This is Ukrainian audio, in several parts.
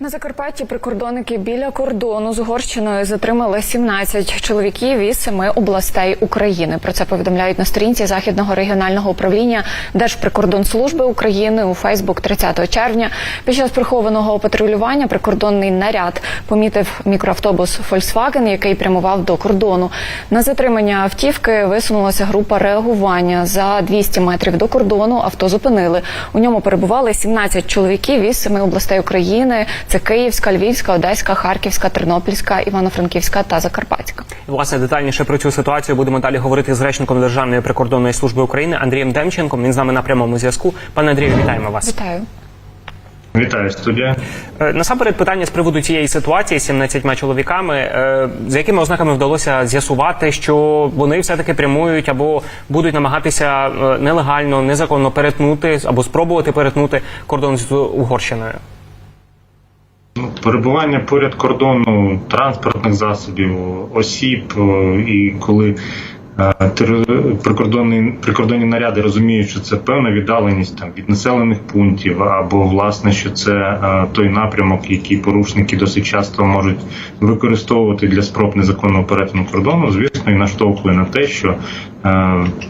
На Закарпатті прикордонники біля кордону з Угорщиною затримали 17 чоловіків із семи областей України. Про це повідомляють на сторінці західного регіонального управління Держприкордонслужби України у Фейсбук 30 червня. Під час прихованого патрулювання прикордонний наряд помітив мікроавтобус Volkswagen, який прямував до кордону. На затримання автівки висунулася група реагування. За 200 метрів до кордону авто зупинили. У ньому перебували 17 чоловіків із семи областей України. Це Київська, Львівська, Одеська, Харківська, Тернопільська, Івано-Франківська та Закарпатська. Власне, детальніше про цю ситуацію будемо далі говорити з речником Державної прикордонної служби України Андрієм Демченком. Він з нами на прямому зв'язку. Пане Андрію, вітаємо вас. Вітаю. Вітаю студія. Е, Насамперед питання з приводу цієї ситуації з 17 чоловіками. Е, За якими ознаками вдалося з'ясувати, що вони все таки прямують або будуть намагатися е, нелегально, незаконно перетнути або спробувати перетнути кордон з Угорщиною? Ну, Перебування поряд кордону транспортних засобів, осіб, е, і коли прикордонні, прикордонні наряди розуміють, що це певна віддаленість там від населених пунктів, або власне, що це той напрямок, який порушники досить часто можуть використовувати для спроб незаконного перетину кордону, звісно, і наштовхує на те, що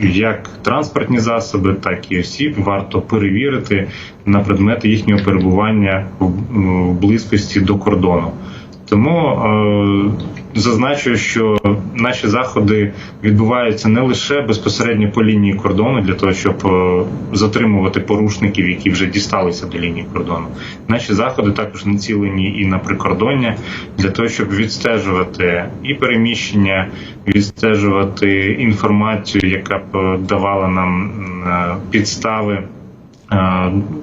як транспортні засоби, так і осіб варто перевірити на предмети їхнього перебування в, близькості до кордону. Тому зазначу, що наші заходи відбуваються не лише безпосередньо по лінії кордону для того, щоб е, затримувати порушників, які вже дісталися до лінії кордону. Наші заходи також націлені і на прикордоння для того, щоб відстежувати і переміщення, відстежувати інформацію, яка б е, давала нам е, підстави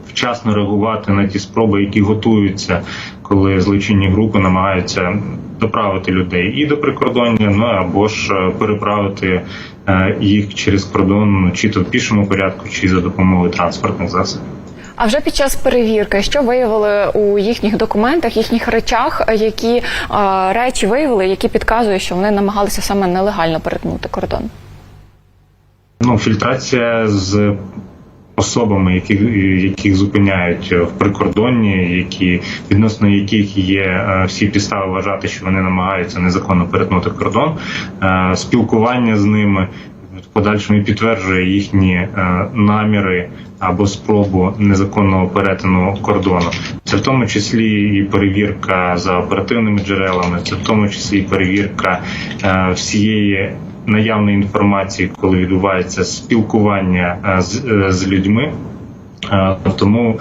вчасно реагувати на ті спроби, які готуються, коли злочинні групи намагаються доправити людей і до прикордоння, ну або ж е, переправити е, їх через кордон, ну, чи то в пішому порядку, чи за допомогою транспортних засобів. А вже під час перевірки, що виявили у їхніх документах, їхніх речах, які е, речі виявили, які підказують, що вони намагалися саме нелегально перетнути кордон? Ну, фільтрація з особами, яких, яких зупиняють в прикордонні, які відносно яких є е, всі підстави вважати, що вони намагаються незаконно перетнути кордон, е, спілкування з ними подальшому підтверджує їхні е, наміри або спробу незаконного перетину кордону. Це в тому числі і перевірка за оперативними джерелами, це в тому числі і перевірка е, всієї наявної інформації, коли відбувається спілкування е, з, е, з людьми. Е, Тому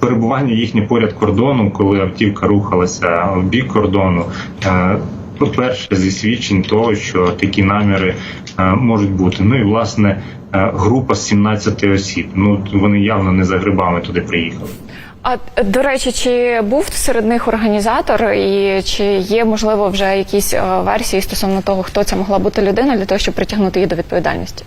перебування їхнє поряд кордону, коли автівка рухалася в бік кордону. По-перше, зі свідчень того, що такі наміри можуть бути. Ну і власне група з 17 осіб. Ну вони явно не за грибами туди приїхали. А до речі, чи був серед них організатор, і чи є можливо вже якісь е, версії стосовно того, хто це могла бути людина для того, щоб притягнути її до відповідальності?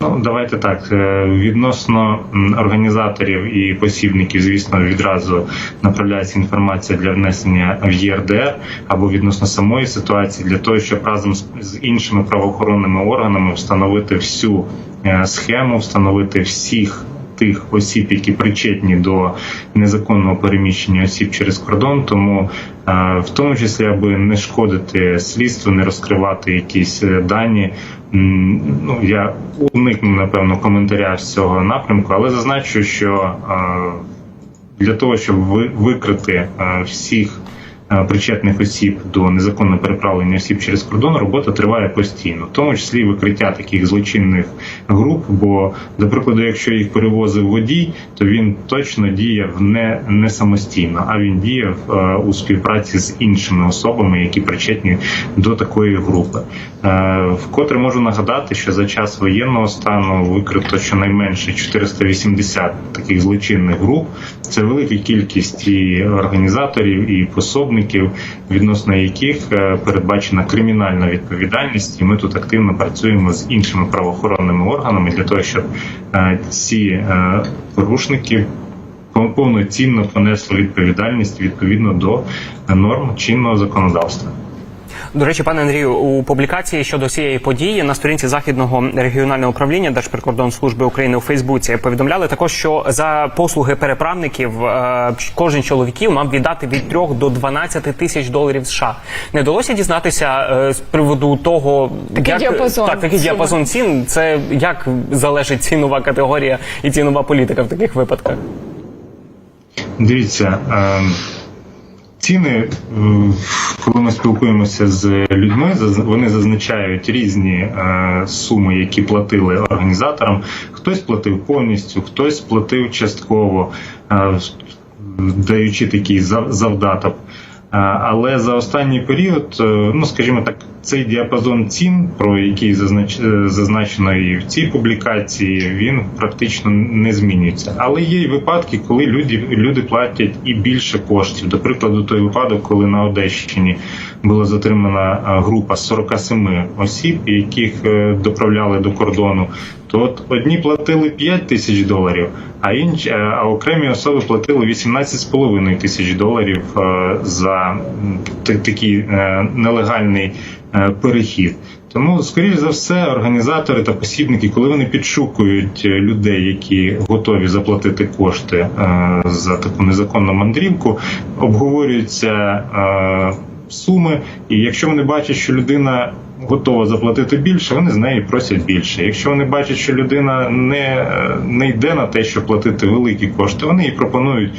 Ну, давайте так. е, Відносно організаторів і посібників, звісно, відразу направляється інформація для внесення в ЄРДР або відносно самої ситуації, для того, щоб разом з, іншими правоохоронними органами встановити всю е, схему, встановити всіх. Тих осіб, які причетні до незаконного переміщення осіб через кордон, тому е, в тому числі, аби не шкодити слідству, не розкривати якісь е, дані. Ну я уникну напевно коментаря з цього напрямку, але зазначу, що е, для того, щоб ви- викрити всіх причетних осіб до незаконного переправлення осіб через кордон, робота триває постійно, в тому числі викриття таких злочинних груп. Бо, до прикладу, якщо їх перевозив водій, то він точно діяв не, не самостійно, а він діяв е, у співпраці з іншими особами, які причетні до такої групи. Е, Вкотре можу нагадати, що за час воєнного стану викрито щонайменше 480 таких злочинних груп. Це велика кількість і організаторів, і пособників, відносно яких е, передбачена кримінальна відповідальність. І ми тут активно працюємо з іншими правоохоронними органами для того, щоб е, ці е, порушники повноцінно понесли відповідальність відповідно до норм чинного законодавства. До речі, пане Андрію, у публікації щодо цієї події на сторінці західного регіонального управління Держприкордонслужби України у Фейсбуці повідомляли також, що за послуги переправників е, кожен чоловіків мав віддати від 3 до 12 тисяч доларів США. Не вдалося дізнатися е, з приводу того, Такий діапазон так, такий цін. діапазон цін. Це як залежить цінова категорія і цінова політика в таких випадках. Дивіться, е, ціни, е, коли ми спілкуємося з людьми, вони зазначають різні е, суми, які платили організаторам. Хтось платив повністю, хтось платив частково, е, даючи такий зав- завдаток. Але за останній період, ну скажімо так, цей діапазон цін, про який зазнач... е, зазначено і в цій публікації, він практично не змінюється. Але є й випадки, коли люди, люди платять і більше коштів. До прикладу, той випадок, коли на Одещині була затримана е, група з 47 осіб, яких е, доправляли до кордону. То от одні платили 5 тисяч доларів, а інші а окремі особи платили 18,5 тисяч доларів за такий нелегальний перехід. Тому, скоріш за все, організатори та посібники, коли вони підшукують е, людей, які готові заплатити кошти е, за таку незаконну мандрівку, обговорюються е, суми, і якщо вони бачать, що людина готова заплатити більше, вони з неї просять більше. Якщо вони бачать, що людина не, е, не йде на те, щоб платити великі кошти, вони їй пропонують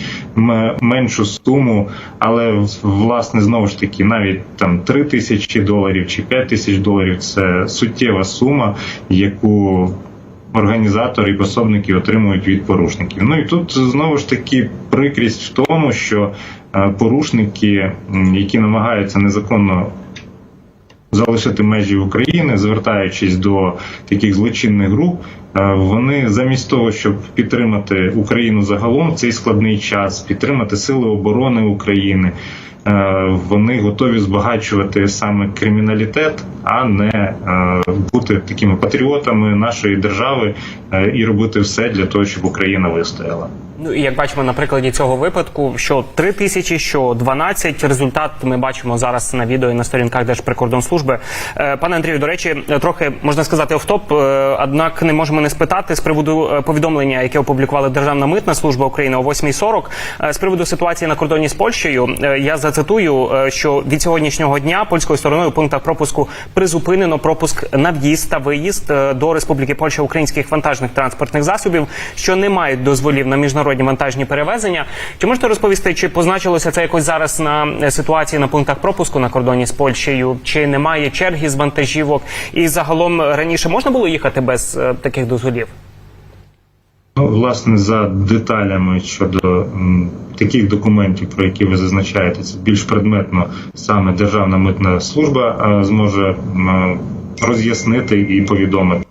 меншу суму, але власне знову ж таки, навіть там 3 тисячі доларів чи 5 тисяч доларів це суттєва сума, яку організатори і пособники отримують від порушників. Ну і тут знову ж таки прикрість в тому, що е, порушники, які намагаються незаконно залишити межі України, звертаючись до таких злочинних груп, е, вони замість того, щоб підтримати Україну загалом в цей складний час, підтримати сили оборони України. е, Вони готові збагачувати саме криміналітет, а не е, бути такими патріотами нашої держави і робити все для того, щоб Україна вистояла. Ну і як бачимо на прикладі цього випадку, що 3 тисячі, що 12, результат ми бачимо зараз на відео і на сторінках Держприкордонслужби. Е, Пане Андрію, до речі, трохи можна сказати офтоп, е, однак не можемо не спитати з приводу е, повідомлення, яке опублікувала Державна митна служба України о 8.40, е, з приводу ситуації на кордоні з Польщею. Я зацитую, що від сьогоднішнього дня польською стороною пунктах пропуску призупинено пропуск на в'їзд та виїзд до Республіки Польща українських вантажних транспортних засобів, що не мають дозволів на міжнародні вантажні перевезення. Чи можете розповісти, чи позначилося це якось зараз на е, ситуації на пунктах пропуску на кордоні з Польщею? Чи немає черги з вантажівок? І загалом раніше можна було їхати без е, таких дозволів? Ну, власне, за деталями щодо м, таких документів, про які ви зазначаєте, це більш предметно саме Державна митна служба е, зможе м, роз'яснити і повідомити.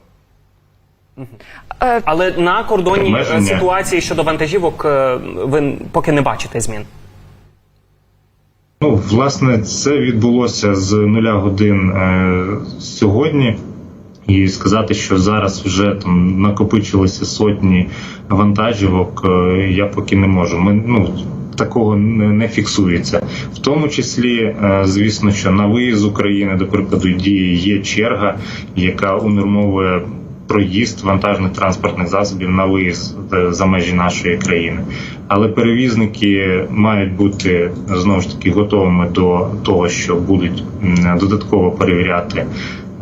Е, Але на кордоні е, Обмеження. ситуації щодо вантажівок е, ви поки не бачите змін. Ну, власне, це відбулося з нуля годин е, сьогодні. І сказати, що зараз вже там накопичилися сотні вантажівок, е, я поки не можу. Ми ну такого не, не фіксується. В тому числі, е, звісно, що на виїзд з України, до прикладу, діє є черга, яка унормовує проїзд вантажних транспортних засобів на виїзд е, за межі нашої країни. Але перевізники мають бути знову ж таки готовими до того, що будуть додатково перевіряти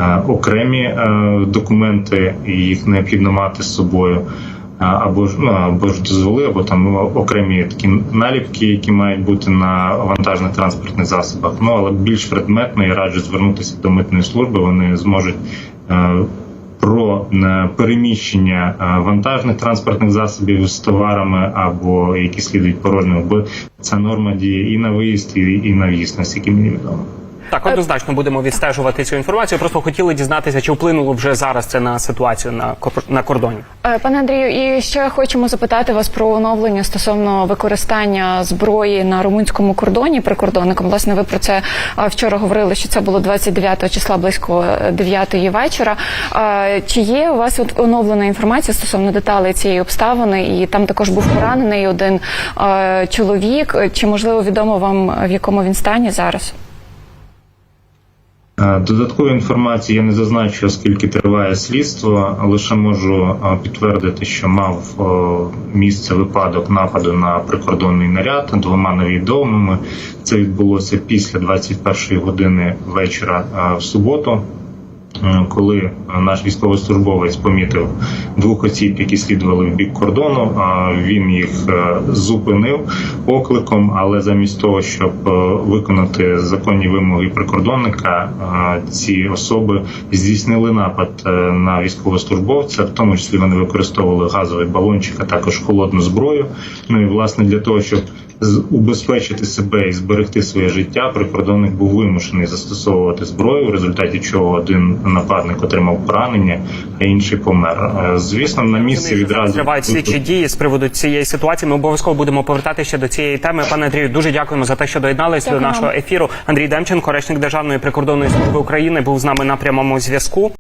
е, окремі е, документи, і їх необхідно мати з собою. Або ж ну або ж дозволи, або там окремі такі наліпки, які мають бути на вантажних транспортних засобах. Ну але більш предметно я раджу звернутися до митної служби. Вони зможуть е, про е, переміщення е, вантажних транспортних засобів з товарами або які слідують порожніми, бо ця норма діє і на виїзд, і на в'їзд, наскільки мені відомо. Так, однозначно будемо відстежувати цю інформацію. Просто хотіли дізнатися, чи вплинуло вже зараз це на ситуацію на на кордоні. Е, Пане Андрію, і ще хочемо запитати вас про оновлення стосовно використання зброї на румунському кордоні прикордонником. Власне, ви про це е, вчора говорили, що це було 29 числа близько 9 вечора. Е, Чи є у вас от оновлена інформація стосовно деталей цієї обставини? І там також був поранений один чоловік. Чи можливо відомо вам в якому він стані зараз? Е, Додаткової інформації я не зазначу, оскільки триває слідство. Лише можу е, підтвердити, що мав е, місце випадок нападу на прикордонний наряд двома невідомими. Це відбулося після 21 години вечора в суботу. Коли наш військовослужбовець помітив двох осіб, які слідували в бік кордону, він їх зупинив окликом, але замість того, щоб е, виконати законні вимоги прикордонника, е, ці особи здійснили напад е, на військовослужбовця, в тому числі вони використовували газовий балончик, а також холодну зброю. Ну і власне для того, щоб убезпечити себе і зберегти своє життя, прикордонник був вимушений застосовувати зброю, в результаті чого один нападник отримав поранення, а інший помер. Е, Звісно, на місці відразу тривають слідчі дії з приводу цієї ситуації. Ми обов'язково будемо повертати ще до цієї теми. Пане Андрію, дуже дякуємо за те, що доєдналися до нашого ефіру. Андрій Демченко, речник Державної прикордонної служби України, був з нами на прямому зв'язку.